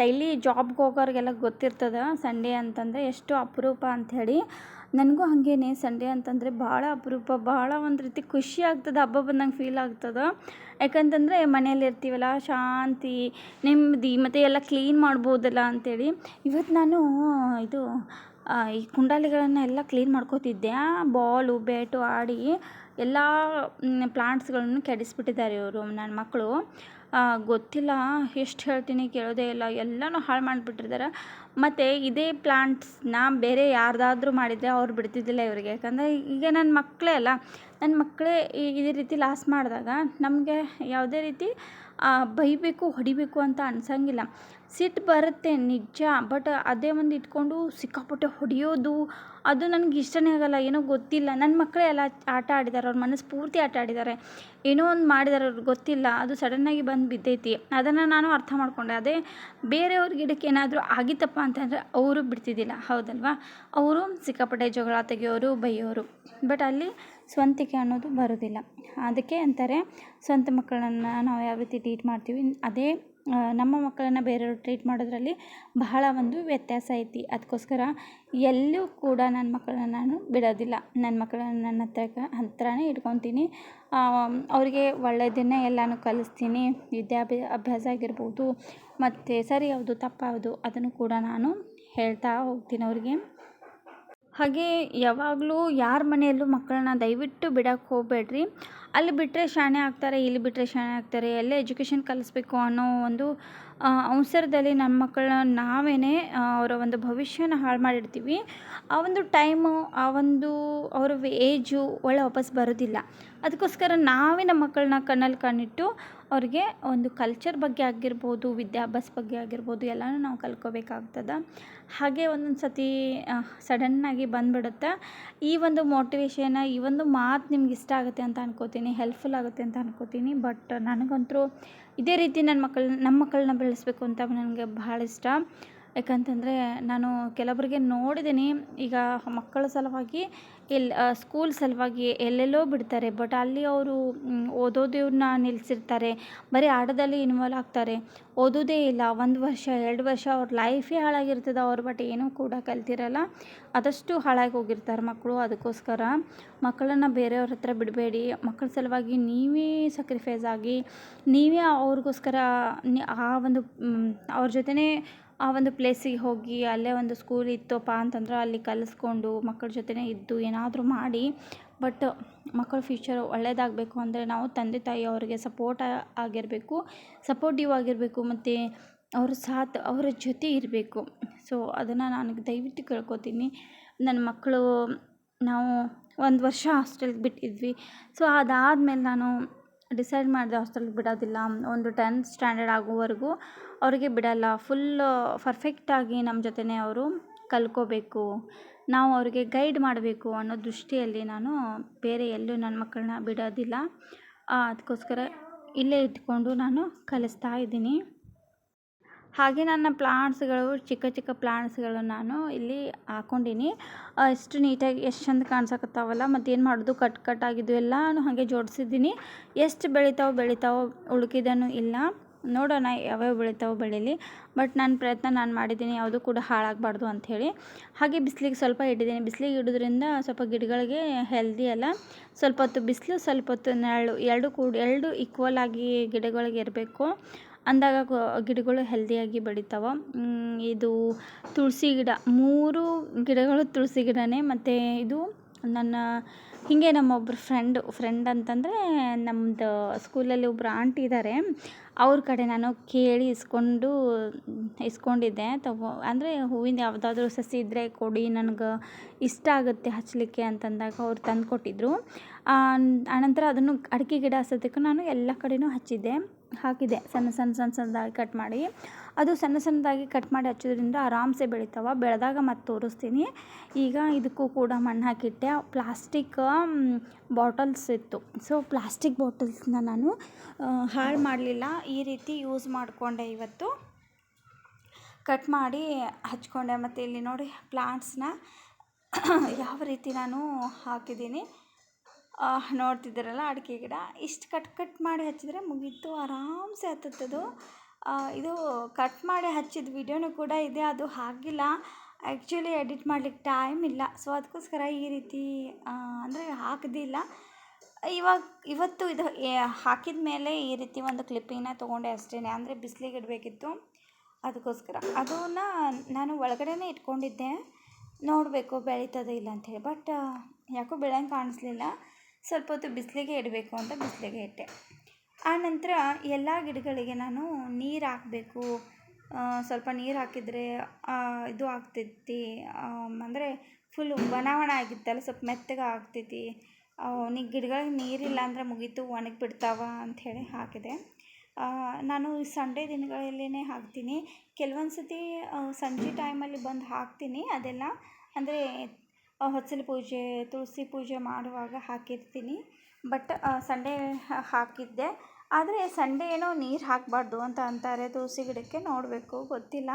ಡೈಲಿ ಜಾಬ್ಗೆ ಹೋಗೋರಿಗೆಲ್ಲ ಗೊತ್ತಿರ್ತದೆ ಸಂಡೇ ಅಂತಂದರೆ ಎಷ್ಟು ಅಪರೂಪ ಅಂಥೇಳಿ. ನನಗೂ ಹಾಗೇನೆ ಸಂಡೇ ಅಂತಂದರೆ ಭಾಳ ಅಪರೂಪ, ಭಾಳ ಒಂದು ರೀತಿ ಖುಷಿ ಆಗ್ತದೆ, ಹಬ್ಬ ಬಂದಂಗೆ ಫೀಲ್ ಆಗ್ತದೆ. ಯಾಕಂತಂದರೆ ಮನೆಯಲ್ಲಿ ಇರ್ತೀವಲ್ಲ, ಶಾಂತಿ, ನೆಮ್ಮದಿ, ಮತ್ತು ಎಲ್ಲ ಕ್ಲೀನ್ ಮಾಡ್ಬೋದಲ್ಲ ಅಂಥೇಳಿ ಇವತ್ತು ನಾನು, ಇದು ಈ ಕುಂಡಲಿಗಳನ್ನು ಎಲ್ಲ ಕ್ಲೀನ್ ಮಾಡ್ಕೋತಿದ್ದೆ. ಬಾಲು, ಬ್ಯಾಟು, ಆಡಿ ಎಲ್ಲ ಪ್ಲಾಂಟ್ಸ್ಗಳನ್ನು ಕೆಡಿಸ್ಬಿಟ್ಟಿದ್ದಾರೆ ಇವರು ನನ್ನ ಮಕ್ಕಳು ಗೊತ್ತಿಲ್ಲ, ಎಷ್ಟು ಹೇಳ್ತೀನಿ ಕೇಳೋದೇ ಇಲ್ಲ. ಎಲ್ಲನೂ ಹಾಳು ಮಾಡಿಬಿಟ್ಟಿದ್ದಾರೆ ಮತ್ತು ಇದೇ ಪ್ಲಾಂಟ್ಸ್ನ ಬೇರೆ ಯಾರ್ದಾದ್ರೂ ಮಾಡಿದರೆ ಅವ್ರು ಬಿಡ್ತಿದ್ದಿಲ್ಲ ಇವರಿಗೆ. ಯಾಕಂದರೆ ಈಗ ನನ್ನ ಮಕ್ಕಳೇ ಅಲ್ಲ ನನ್ನ ಮಕ್ಕಳೇ ಇದೇ ರೀತಿ ಲಾಸ್ ಮಾಡಿದಾಗ ನಮಗೆ ಯಾವುದೇ ರೀತಿ ಬೈಬೇಕು, ಹೊಡಿಬೇಕು ಅಂತ ಅನ್ಸಂಗಿಲ್ಲ. ಸಿಟ್ಟು ಬರುತ್ತೆ ನಿಜ, ಬಟ್ ಅದೇ ಒಂದು ಇಟ್ಕೊಂಡು ಸಿಕ್ಕಾಪಟ್ಟೆ ಹೊಡೆಯೋದು, ಅದು ನನಗೆ ಇಷ್ಟನೇ ಆಗಲ್ಲ, ಏನೋ ಗೊತ್ತಿಲ್ಲ. ನನ್ನ ಮಕ್ಕಳೇ ಎಲ್ಲ ಆಟ ಆಡಿದ್ದಾರೆ ಅವ್ರ ಪೂರ್ತಿ ಆಟ ಆಡಿದ್ದಾರೆ ಏನೋ ಒಂದು ಮಾಡಿದ್ದಾರೆ ಅವ್ರಿಗೆ ಗೊತ್ತಿಲ್ಲ, ಅದು ಸಡನ್ನಾಗಿ ಬಂದು ಬಿದ್ದೈತಿ. ಅದನ್ನು ನಾನು ಅರ್ಥ ಮಾಡಿಕೊಂಡೆ. ಅದೇ ಬೇರೆಯವ್ರ ಗಿಡಕ್ಕೆ ಏನಾದರೂ ಆಗಿತ್ತಪ್ಪ ಅಂತಂದರೆ ಅವರು ಬಿಡ್ತಿದ್ದಿಲ್ಲ, ಹೌದಲ್ವಾ? ಅವರು ಸಿಕ್ಕಾಪಟ್ಟೆ ಜಗಳ ತೆಗೆಯೋರು, ಬೈಯೋರು. ಬಟ್ ಅಲ್ಲಿ ಸ್ವಂತಿಕೆ ಅನ್ನೋದು ಬರೋದಿಲ್ಲ. ಅದಕ್ಕೆ ಅಂತಾರೆ ಸ್ವಂತ ಮಕ್ಕಳನ್ನು ನಾವು ಯಾವ ರೀತಿ ಟ್ರೀಟ್ ಮಾಡ್ತೀವಿ? ಅದೇ ನಮ್ಮ ಮಕ್ಕಳನ್ನು ಬೇರೆಯವ್ರು ಟ್ರೀಟ್ ಮಾಡೋದ್ರಲ್ಲಿ ಬಹಳ ಒಂದು ವ್ಯತ್ಯಾಸ ಐತಿ. ಅದಕ್ಕೋಸ್ಕರ ಎಲ್ಲೂ ಕೂಡ ನನ್ನ ಮಕ್ಕಳನ್ನ ನಾನು ಬಿಡೋದಿಲ್ಲ. ನನ್ನ ಮಕ್ಕಳನ್ನ ನನ್ನ ಹತ್ರ, ಹತ್ರನೇ ಇಟ್ಕೊತೀನಿ. ಅವರಿಗೆ ಒಳ್ಳೆಯದನ್ನೇ ಎಲ್ಲನೂ ಕಲಿಸ್ತೀನಿ. ವಿದ್ಯಾಭ್ಯ, ಅಭ್ಯಾಸ ಆಗಿರ್ಬೋದು, ಮತ್ತು ಸರಿ ಯಾವುದು ತಪ್ಪಾವುದು ಅದನ್ನು ಕೂಡ ನಾನು ಹೇಳ್ತಾ ಹೋಗ್ತೀನಿ ಅವ್ರಿಗೆ. ಹಾಗೆ ಯಾವಾಗಲೂ ಯಾರ ಮನೆಯಲ್ಲೂ ಮಕ್ಕಳನ್ನ ದಯವಿಟ್ಟು ಬಿಡಕ್ಕೆ ಹೋಗಬೇಡ್ರಿ. ಅಲ್ಲಿ ಬಿಟ್ಟರೆ ಶಾಣೆ ಆಗ್ತಾರೆ, ಇಲ್ಲಿ ಬಿಟ್ಟರೆ ಶಾಣೆ ಆಗ್ತಾರೆ, ಎಲ್ಲೇ ಎಜುಕೇಷನ್ ಕಲಿಸ್ಬೇಕು ಅನ್ನೋ ಒಂದು ಅವಸರದಲ್ಲಿ ನನ್ನ ಮಕ್ಕಳನ್ನ ನಾವೇನೇ ಅವರ ಒಂದು ಭವಿಷ್ಯನ ಹಾಳು ಮಾಡಿರ್ತೀವಿ, ಆ ಒಂದು ಟೈಮು ಆ ಒಂದು ಅವರ ಏಜು ಒಳ್ಳೆ ವಾಪಸ್ ಬರೋದಿಲ್ಲ. ಅದಕ್ಕೋಸ್ಕರ ನಾವೇ ನಮ್ಮ ಮಕ್ಕಳನ್ನ ಕಣ್ಣಲ್ಲಿ ಕಣ್ಣಿಟ್ಟು ಅವ್ರಿಗೆ ಒಂದು ಕಲ್ಚರ್ ಬಗ್ಗೆ ಆಗಿರ್ಬೋದು, ವಿದ್ಯಾಭ್ಯಾಸ ಬಗ್ಗೆ ಆಗಿರ್ಬೋದು, ಎಲ್ಲನೂ ನಾವು ಕಲ್ತ್ಕೋಬೇಕಾಗ್ತದೆ. ಹಾಗೆ ಒಂದೊಂದು ಸತಿ ಸಡನ್ನಾಗಿ ಬಂದ್ಬಿಡುತ್ತೆ. ಈ ಒಂದು ಮೋಟಿವೇಷನ್ ಈ ಒಂದು ಮಾತು ನಿಮ್ಗೆ ಇಷ್ಟ ಆಗುತ್ತೆ ಅಂತ ಅನ್ಕೋತೀನಿ ಹೆಲ್ಪ್ಫುಲ್ ಆಗುತ್ತೆ ಅಂತ ಅನ್ಕೋತೀನಿ ಬಟ್ ನನಗಂತೂ ಇದೇ ರೀತಿ ನನ್ನ ಮಕ್ಕಳನ್ನ ನಮ್ಮ ಮಕ್ಕಳನ್ನ ಬೆಳೆಸಬೇಕು ಅಂತ ನನಗೆ ಬಹಳ ಇಷ್ಟ. ಯಾಕಂತಂದರೆ ನಾನು ಕೆಲವರಿಗೆ ನೋಡಿದ್ದೀನಿ ಈಗ ಮಕ್ಕಳ ಸಲುವಾಗಿ ಎಲ್ಲಿ ಸ್ಕೂಲ್ ಸಲುವಾಗಿ ಎಲ್ಲೆಲ್ಲೋ ಬಿಡ್ತಾರೆ ಬಟ್ ಅಲ್ಲಿ ಅವರು ಓದೋದನ್ನ ನಿಲ್ಲಿಸಿರ್ತಾರೆ ಬರೀ ಆಟದಲ್ಲಿ ಇನ್ವಾಲ್ವ್ ಆಗ್ತಾರೆ. ಓದೋದೇ ಇಲ್ಲ, ಒಂದು ವರ್ಷ, ಎರಡು ವರ್ಷ ಅವ್ರ ಲೈಫೇ ಹಾಳಾಗಿರ್ತದೆ ಅವ್ರು ಬಟ್ ಏನೂ ಕೂಡ ಕಲ್ತಿರಲ್ಲ. ಆದಷ್ಟು ಹಾಳಾಗಿ ಹೋಗಿರ್ತಾರೆ ಮಕ್ಕಳು ಅದಕ್ಕೋಸ್ಕರ. ಮಕ್ಕಳನ್ನು ಬೇರೆಯವ್ರ ಹತ್ರ ಬಿಡಬೇಡಿ, ಮಕ್ಕಳ ಸಲುವಾಗಿ ನೀವೇ ಸಕ್ರಿಫೈಸ್ ಆಗಿ, ನೀವೇ ಅವ್ರಿಗೋಸ್ಕರ ಆ ಒಂದು ಅವ್ರ ಜೊತೆನೇ ಆ ಒಂದು ಪ್ಲೇಸಿಗೆ ಹೋಗಿ ಅಲ್ಲೇ ಒಂದು ಸ್ಕೂಲ್ ಇತ್ತಪ್ಪ ಅಂತಂದ್ರೆ ಅಲ್ಲಿ ಕಲಿಸ್ಕೊಂಡು ಮಕ್ಕಳ ಜೊತೆನೇ ಇದ್ದು ಏನಾದರೂ ಮಾಡಿ. ಬಟ್ ಮಕ್ಕಳ ಫ್ಯೂಚರ್ ಒಳ್ಳೆಯದಾಗಬೇಕು ಅಂದರೆ ನಾವು ತಂದೆ ತಾಯಿ ಅವರಿಗೆ ಸಪೋರ್ಟ್ ಆಗಿರಬೇಕು, ಸಪೋರ್ಟಿವ್ ಆಗಿರಬೇಕು ಮತ್ತು ಅವ್ರ ಸಾಥ್ ಅವರ ಜೊತೆ ಇರಬೇಕು. ಸೊ ಅದನ್ನು ನಾನು ದಯವಿಟ್ಟು ಕೇಳ್ಕೊತೀನಿ. ನನ್ನ ಮಕ್ಕಳು ನಾವು ಒಂದು ವರ್ಷ ಹಾಸ್ಟೆಲ್ಗೆ ಬಿಟ್ಟಿದ್ವಿ. ಸೊ ಅದಾದ್ಮೇಲೆ ನಾನು ಡಿಸೈಡ್ ಮಾಡಿದೆ ಹಾಸ್ಟೆಲ್ಗೆ ಬಿಡೋದಿಲ್ಲ. ಒಂದು ಟೆಂತ್ ಸ್ಟ್ಯಾಂಡರ್ಡ್ ಆಗೋವರೆಗೂ ಅವರಿಗೆ ಬಿಡೋಲ್ಲ. ಫುಲ್ ಪರ್ಫೆಕ್ಟಾಗಿ ನಮ್ಮ ಜೊತೆನೇ ಅವರು ಕಲ್ಕೋಬೇಕು ನಾವು ಅವ್ರಿಗೆ ಗೈಡ್ ಮಾಡಬೇಕು ಅನ್ನೋ ದೃಷ್ಟಿಯಲ್ಲಿ ನಾನು ಬೇರೆ ಎಲ್ಲೂ ನನ್ನ ಮಕ್ಕಳನ್ನ ಬಿಡೋದಿಲ್ಲ. ಅದಕ್ಕೋಸ್ಕರ ಇಲ್ಲೇ ಇಟ್ಕೊಂಡು ನಾನು ಕಲಿಸ್ತಾ ಇದ್ದೀನಿ. ಹಾಗೆ ನನ್ನ ಪ್ಲಾಂಟ್ಸ್ಗಳು, ಚಿಕ್ಕ ಚಿಕ್ಕ ಪ್ಲಾಂಟ್ಸ್ಗಳು ನಾನು ಇಲ್ಲಿ ಹಾಕ್ಕೊಂಡೀನಿ ಎಷ್ಟು ನೀಟಾಗಿ, ಎಷ್ಟು ಚಂದ ಕಾಣ್ಸಕತ್ತಾವಲ್ಲ ಮತ್ತು ಏನು ಮಾಡೋದು, ಕಟ್ ಕಟ್ ಆಗಿದ್ದು ಎಲ್ಲನೂ ಹಾಗೆ ಜೋಡಿಸಿದ್ದೀನಿ. ಎಷ್ಟು ಬೆಳಿತಾವೆ ಬೆಳಿತಾವೆ ಉಳ್ಕಿದನು ಇಲ್ಲ. ನೋಡೋಣ ಯಾವ್ಯಾವ ಬೆಳಿತಾವೆ ಬೆಳೀಲಿ. ಬಟ್ ನನ್ನ ಪ್ರಯತ್ನ ನಾನು ಮಾಡಿದ್ದೀನಿ, ಯಾವುದೂ ಕೂಡ ಹಾಳಾಗಬಾರ್ದು ಅಂಥೇಳಿ. ಹಾಗೆ ಬಿಸಿಲಿಗೆ ಸ್ವಲ್ಪ ಇಟ್ಟಿದ್ದೀನಿ. ಬಿಸಿಲಿಗೆ ಇಡೋದ್ರಿಂದ ಸ್ವಲ್ಪ ಗಿಡಗಳಿಗೆ ಹೆಲ್ದಿ ಅಲ್ಲ. ಸ್ವಲ್ಪ ಹೊತ್ತು ಬಿಸಿಲು, ಸ್ವಲ್ಪ ಹೊತ್ತು ನೆರಳು, ಎರಡು ಕೂಡ, ಎರಡು ಈಕ್ವಲ್ ಆಗಿ ಗಿಡಗಳಿಗೆ ಇರಬೇಕು. ಅಂದಾಗ ಗಿಡಗಳು ಹೆಲ್ದಿಯಾಗಿ ಬೆಳಿತಾವೆ. ಇದು ತುಳಸಿ ಗಿಡ. ಮೂರು ಗಿಡಗಳು ತುಳಸಿ ಗಿಡನೇ. ಮತ್ತು ಇದು ನನ್ನ, ಹೀಗೆ ನಮ್ಮೊಬ್ರು ಫ್ರೆಂಡು ಫ್ರೆಂಡ್ ಅಂತಂದರೆ ನಮ್ಮದು ಸ್ಕೂಲಲ್ಲಿ ಒಬ್ಬರು ಆಂಟಿ ಇದ್ದಾರೆ ಅವ್ರ ಕಡೆ ನಾನು ಕೇಳಿ ಇಸ್ಕೊಂಡು, ಇಸ್ಕೊಂಡಿದ್ದೆ. ತಗೋ, ಅಂದರೆ ಹೂವಿಂದು ಯಾವುದಾದ್ರೂ ಸಸಿ ಇದ್ದರೆ ಕೊಡಿ, ನನಗೆ ಇಷ್ಟ ಆಗುತ್ತೆ ಹಚ್ಚಲಿಕ್ಕೆ ಅಂತಂದಾಗ ಅವ್ರು ತಂದು ಕೊಟ್ಟಿದ್ದರು ಆನಂತರ ಅದನ್ನು ಅಡಿಕೆ ಗಿಡ ಸದ್ಯಕ್ಕೆ ನಾನು ಎಲ್ಲ ಕಡೆಯೂ ಹಚ್ಚಿದ್ದೆ. ಹಾಕಿದೆ. ಸಣ್ಣ ಸಣ್ಣ ಸಣ್ಣ, ಸಣ್ಣದಾಗಿ ಕಟ್ ಮಾಡಿ. ಅದು ಸಣ್ಣ, ಸಣ್ಣದಾಗಿ ಕಟ್ ಮಾಡಿ ಹಚ್ಚೋದ್ರಿಂದ ಆರಾಮ್ಸೆ ಬೆಳಿತಾವೆ. ಬೆಳೆದಾಗ ಮತ್ತೆ ತೋರಿಸ್ತೀನಿ. ಈಗ ಇದಕ್ಕೂ ಕೂಡ ಮಣ್ಣು ಹಾಕಿಟ್ಟೆ. ಪ್ಲಾಸ್ಟಿಕ್ ಬಾಟಲ್ಸ್ ಇತ್ತು. ಸೊ ಪ್ಲಾಸ್ಟಿಕ್ ಬಾಟಲ್ಸ್ನ ನಾನು ಹಾಳು ಮಾಡಲಿಲ್ಲ. ಈ ರೀತಿ ಯೂಸ್ ಮಾಡಿಕೊಂಡೆ ಇವತ್ತು. ಕಟ್ ಮಾಡಿ ಹಚ್ಕೊಂಡೆ. ಮತ್ತು ಇಲ್ಲಿ ನೋಡಿ ಪ್ಲಾಂಟ್ಸ್ನ <coughs> ಯಾವ ರೀತಿ ನಾನು ಹಾಕಿದ್ದೀನಿ. ನೋಡ್ತಿದ್ದೀರಲ್ಲ ಅಡಿಕೆ ಗಿಡ. ಇಷ್ಟು ಕಟ್ ಕಟ್ ಮಾಡಿ ಹಚ್ಚಿದ್ರೆ ಮುಗೀತು. ಆರಾಮ್ಸೆ ಹತ್ತತ್ತದು ಇದು ಕಟ್ ಮಾಡಿ ಹಚ್ಚಿದ ವಿಡಿಯೋನು ಕೂಡ ಇದೆ. ಅದು ಹಾಕಿಲ್ಲ ಆ್ಯಕ್ಚುಲಿ ಎಡಿಟ್ ಮಾಡ್ಲಿಕ್ಕೆ ಟೈಮ್ ಇಲ್ಲ. ಸೊ ಅದಕ್ಕೋಸ್ಕರ ಈ ರೀತಿ ಅಂದರೆ ಹಾಕಿದಿಲ್ಲ ಇವಾಗ, ಇವತ್ತು ಇದು ಹಾಕಿದ ಮೇಲೆ ಈ ರೀತಿ ಒಂದು ಕ್ಲಿಪ್ಪಿಂಗ್ನ ತೊಗೊಂಡೆ ಅಷ್ಟೇ ಅಂದರೆ ಬಿಸಿಲಿಗೆ ಇಡಬೇಕಿತ್ತು. ಅದಕ್ಕೋಸ್ಕರ ಅದನ್ನು ನಾನು ಒಳಗಡೆನೇ ಇಟ್ಕೊಂಡಿದ್ದೆ. ನೋಡಬೇಕು ಬೆಳೀತದೆ ಇಲ್ಲ ಅಂಥೇಳಿ ಬಟ್ ಯಾಕೋ ಬೆಳೆಯಂಗೆ ಕಾಣಿಸ್ಲಿಲ್ಲ. ಸ್ವಲ್ಪ ಹೊತ್ತು ಬಿಸಿಲಿಗೆ ಇಡಬೇಕು ಅಂತ ಬಿಸಿಲಿಗೆ ಇಟ್ಟೆ. ಆನಂತರ ನಂತರ ಎಲ್ಲ ಗಿಡಗಳಿಗೆ ನಾನು ನೀರು ಹಾಕಬೇಕು. ಸ್ವಲ್ಪ ನೀರು ಹಾಕಿದರೆ ಇದು ಆಗ್ತೈತಿ ಅಂದರೆ ಫುಲ್ ಒಣ ಆಗಿತ್ತಲ್ಲ, ಸ್ವಲ್ಪ ಮೆತ್ತಗೆ ಆಗ್ತೈತಿ. ನೀ ಗಿಡಗಳಿಗೆ ನೀರಿಲ್ಲ ಅಂದರೆ ಮುಗೀತು, ಒಣಗಿ ಬಿಡ್ತಾವ ಅಂಥೇಳಿ ಹಾಕಿದೆ. ನಾನು ಸಂಡೇ ದಿನಗಳಲ್ಲೇ ಹಾಕ್ತೀನಿ. ಕೆಲವೊಂದು ಸತಿ ಸಂಜೆ ಟೈಮಲ್ಲಿ ಬಂದು ಹಾಕ್ತೀನಿ. ಅದೆಲ್ಲ ಅಂದರೆ ಹೊಸಲು ಪೂಜೆ, ತುಳಸಿ ಪೂಜೆ ಮಾಡುವಾಗ ಹಾಕಿರ್ತೀನಿ. ಬಟ್ ಸಂಡೇ ಹಾಕಿದ್ದೆ. ಆದರೆ ಸಂಡೇ ಏನೋ ನೀರು ಹಾಕಬಾರ್ದು ಅಂತ ಅಂತಾರೆ. ತುಳಸಿ ಗಿಡಕ್ಕೆ ನೋಡಬೇಕು. ಗೊತ್ತಿಲ್ಲ.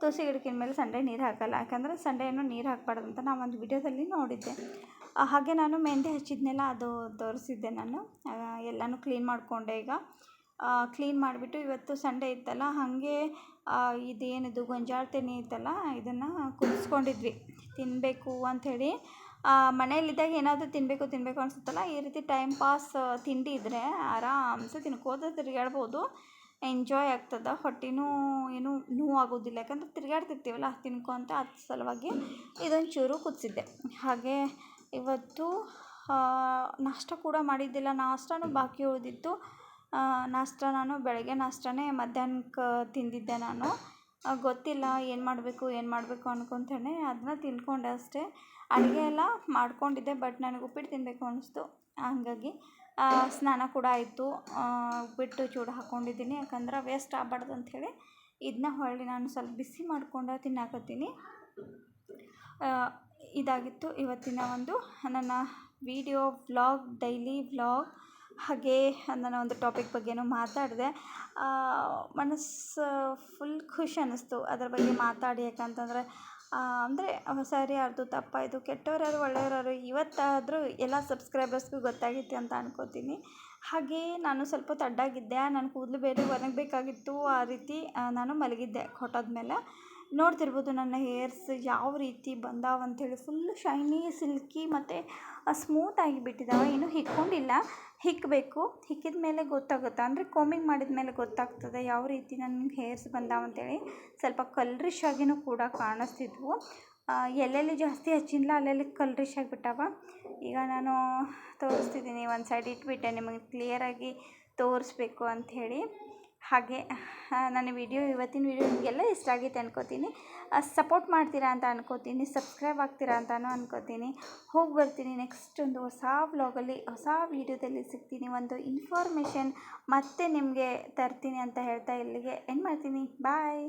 ತುಳಸಿ ಗಿಡಕ್ಕಿನ ಮೇಲೆ ಸಂಡೇ ನೀರು ಹಾಕಲ್ಲ. ಯಾಕಂದರೆ ಸಂಡೇ ಏನೋ ನೀರು ಹಾಕಬಾರ್ದು ಅಂತ ನಾನು ಒಂದು ವಿಡಿಯೋದಲ್ಲಿ ನೋಡಿದ್ದೆ. ಹಾಗೆ ನಾನು ಮೆಹಂದಿ ಹಚ್ಚಿದ್ನೆಲ್ಲ ಅದು ತೋರಿಸಿದ್ದೆ ನಾನು. ಎಲ್ಲನೂ ಕ್ಲೀನ್ ಮಾಡಿಕೊಂಡೆ ಈಗ. ಕ್ಲೀನ್ ಮಾಡಿಬಿಟ್ಟು ಇವತ್ತು ಸಂಡೇ ಇತ್ತಲ್ಲ, ಹಾಗೆ ಇದೇನಿದು ಗೊಂಜಾಳ ತೆನೆ ಇತ್ತಲ್ಲ ಇದನ್ನು ಕುದಿಸ್ಕೊಂಡಿದ್ವಿ. ತಿನ್ನಬೇಕು ಅಂಥೇಳಿ. ಮನೇಲಿದ್ದಾಗ ಏನಾದರೂ ತಿನ್ನಬೇಕು ತಿನ್ನಬೇಕು ಅನಿಸುತ್ತಲ್ಲ, ಈ ರೀತಿ ಟೈಮ್ ಪಾಸ್ ತಿಂಡಿ ಇದ್ದರೆ ಆರಾಮ್ಸೆ ತಿನ್ಕೋತ ತಿರ್ಗಾಡ್ಬೋದು ಎಂಜಾಯ್ ಆಗ್ತದೆ. ಹೊಟ್ಟೆನೂ ಏನು ನೋವು ಆಗೋದಿಲ್ಲ ಯಾಕಂದ್ರೆ ತಿರುಗಾಡ್ತಿರ್ತೀವಲ್ಲ ತಿನ್ಕೊತ ಅದ್ರ ಸಲುವಾಗಿ ಇದೊಂದು ಚೂರು ಕುದಿಸಿದ್ದೆ. ಹಾಗೆ ಇವತ್ತು ನಾಷ್ಟ ಕೂಡ ಮಾಡಿದ್ದಿಲ್ಲ. ನಾಷ್ಟನೂ ಬಾಕಿ ಉಳಿದಿತ್ತು. ನಾಷ್ಟ ನಾನು ಬೆಳಗ್ಗೆ ನಾಷ್ಟನೇ ಮಧ್ಯಾಹ್ನಕ್ಕೆ ತಿಂದಿದ್ದೆ ನಾನು. ಗೊತ್ತಿಲ್ಲ ಏನು ಮಾಡಬೇಕು ಏನು ಮಾಡಬೇಕು ಅನ್ಕೊತಾನೆ. ಅದನ್ನ ತಿಂದ್ಕೊಂಡೆ ಅಷ್ಟೇ. ಅಡುಗೆ ಎಲ್ಲ ಮಾಡ್ಕೊಂಡಿದ್ದೆ ಬಟ್ ನನಗೆ ಉಪ್ಪಿಟ್ಟು ತಿನ್ನಬೇಕು ಅನ್ನಿಸ್ತು ಹಾಗಾಗಿ ಸ್ನಾನ ಕೂಡ ಆಯಿತು. ಉಪ್ಪಿಟ್ಟು ಚೂಡ ಹಾಕ್ಕೊಂಡಿದ್ದೀನಿ ಯಾಕಂದ್ರೆ ವೇಸ್ಟ್ ಆಗಬಾರ್ದು ಅಂಥೇಳಿ ಇದನ್ನ ಹೊಳ್ಳಿ ನಾನು ಸ್ವಲ್ಪ ಬಿಸಿ ಮಾಡಿಕೊಂಡು ತಿನ್ನಾಕತ್ತೀನಿ. ಇದಾಗಿತ್ತು ಇವತ್ತಿನ ಒಂದು ನನ್ನ ವಿಡಿಯೋ ವ್ಲಾಗ್ ಡೈಲಿ ವ್ಲಾಗ್ ಹಾಗೆ ನಾನು ಒಂದು ಟಾಪಿಕ್ ಬಗ್ಗೆನೂ ಮಾತಾಡಿದೆ. ಮನಸ್ಸು ಫುಲ್ ಖುಷಿ ಅನ್ನಿಸ್ತು ಅದರ ಬಗ್ಗೆ ಮಾತಾಡಿ ಯಾಕಂತಂದರೆ ಅಂದರೆ ಸರಿ ಯಾರ್ದು ತಪ್ಪಾಯಿತು ಕೆಟ್ಟವ್ರು ಯಾರು ಒಳ್ಳೆಯವ್ರು ಇವತ್ತಾದರೂ ಎಲ್ಲ ಸಬ್ಸ್ಕ್ರೈಬರ್ಸ್ಗೂ ಗೊತ್ತಾಗಿತ್ತು ಅಂತ ಅನ್ಕೋತೀನಿ. ಹಾಗೆ ನಾನು ಸ್ವಲ್ಪ ತಡ್ಡಾಗಿದ್ದೆ, ನಾನು ಕೂದಲು ಬೇರೆ ಒಣಗಬೇಕಾಗಿತ್ತು ಆ ರೀತಿ ನಾನು ಮಲಗಿದ್ದೆ ಕೊಟ್ಟಾದ್ಮೇಲೆ. ನೋಡ್ತಿರ್ಬೋದು ನನ್ನ ಹೇರ್ಸ್ ಯಾವ ರೀತಿ ಬಂದಾವ ಅಂಥೇಳಿ ಫುಲ್ಲು ಶೈನಿ ಸಿಲ್ಕಿ ಮತ್ತು ಸ್ಮೂತಾಗಿ ಬಿಟ್ಟಿದ್ದಾವೆ ಏನು ಹಿಕ್ಕೊಂಡಿಲ್ಲ. ಹಿಕ್ಕಬೇಕು ಹಿಕ್ಕಿದ ಮೇಲೆ ಗೊತ್ತಾಗುತ್ತೆ? ಅಂದರೆ ಕೋಮಿಂಗ್ ಮಾಡಿದ ಮೇಲೆ ಗೊತ್ತಾಗ್ತದೆ ಯಾವ ರೀತಿ ನನ್ನ ಹೇರ್ಸ್ ಬಂದಾವ ಅಂತೇಳಿ. ಸ್ವಲ್ಪ ಕಲ್ರಿಶ್ ಆಗಿನೂ ಕೂಡ ಕಾಣಿಸ್ತಿದ್ವು. ಎಲ್ಲೆಲ್ಲಿ ಜಾಸ್ತಿ ಹಚ್ಚಿಲ್ಲ ಅಲ್ಲೆಲ್ಲಿ ಕಲ್ರಿಶ್ ಆಗಿಬಿಟ್ಟಾವ? ಈಗ ನಾನು ತೋರಿಸ್ತಿದ್ದೀನಿ. ಒಂದು ಸೈಡ್ ಇಟ್ಬಿಟ್ಟೆ. ನಿಮಗೆ ಕ್ಲಿಯರಾಗಿ ತೋರಿಸ್ಬೇಕು ಅಂಥೇಳಿ ಹಾಗೆ ನನ್ನ ವಿಡಿಯೋ, ಇವತ್ತಿನ ವಿಡಿಯೋ ನಿಮಗೆಲ್ಲ ಇಷ್ಟ ಆಗಿತ್ತು ಅನ್ಕೋತೀನಿ. ಸಪೋರ್ಟ್ ಮಾಡ್ತೀರಾ ಅಂತ ಅನ್ಕೋತೀನಿ ಸಬ್ಸ್ಕ್ರೈಬ್ ಆಗ್ತೀರಾ ಅಂತಲೂ ಅನ್ಕೋತೀನಿ. ಹೋಗಿ ಬರ್ತೀನಿ ನೆಕ್ಸ್ಟ್ ಒಂದು ಹೊಸ ವ್ಲಾಗಲ್ಲಿ ಹೊಸ ವೀಡಿಯೋದಲ್ಲಿ ಸಿಗ್ತೀನಿ. ಒಂದು ಇನ್ಫಾರ್ಮೇಷನ್ ಮತ್ತೆ ನಿಮಗೆ ತರ್ತೀನಿ ಅಂತ ಹೇಳ್ತಾ ಇಲ್ಲಿಗೆ ಏನು ಮಾಡ್ತೀನಿ. ಬಾಯ್